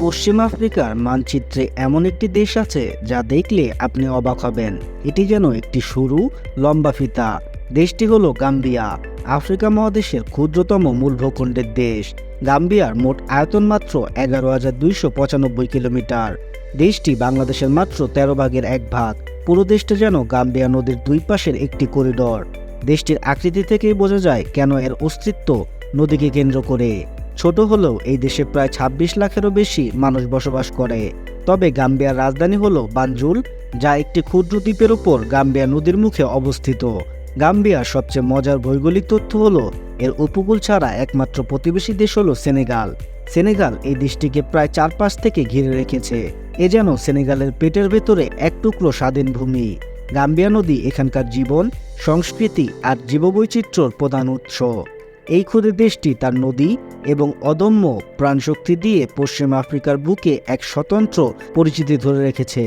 পশ্চিম আফ্রিকার মানচিত্রে এমন একটি দেশ আছে যা দেখলে আপনি অবাক হবেন। এটি যেন একটি সরু, লম্বা ফিতা। দেশটি হলো গাম্বিয়া, আফ্রিকা মহাদেশের ক্ষুদ্রতম মূল ভূখণ্ডের দেশ। গাম্বিয়ার মোট আয়তন মাত্র এগারো হাজার দুইশো পঁচানব্বই কিলোমিটার। দেশটি বাংলাদেশের মাত্র তেরো ভাগের এক ভাগ। পুরো দেশটা যেন গাম্বিয়া নদীর দুই পাশের একটি করিডর। দেশটির আকৃতি থেকেই বোঝা যায় কেন এর অস্তিত্ব নদীকে কেন্দ্র করে। ছোট হলেও এই দেশে প্রায় ২৬ লাখেরও বেশি মানুষ বসবাস করে। তবে গাম্বিয়ার রাজধানী হল বানজুল যা একটি ক্ষুদ্র দ্বীপের উপর গাম্বিয়া নদীর মুখে অবস্থিত। গাম্বিয়ার সবচেয়ে মজার ভৌগোলিক তথ্য হলো, এর উপকূল ছাড়া একমাত্র প্রতিবেশী দেশ হল সেনেগাল। সেনেগাল এই দেশটিকে প্রায় চারপাশ থেকে ঘিরে রেখেছে। এ যেন সেনেগালের পেটের ভেতরে এক টুকরো স্বাধীন ভূমি। গাম্বিয়া নদী এখানকার জীবন, সংস্কৃতি আর জীববৈচিত্র্যর প্রধান উৎস। এই ক্ষুদে দেশটি তার নদী এবং অদম্য প্রাণশক্তি দিয়ে পশ্চিম আফ্রিকার বুকে এক স্বতন্ত্র পরিচিতি ধরে রেখেছে।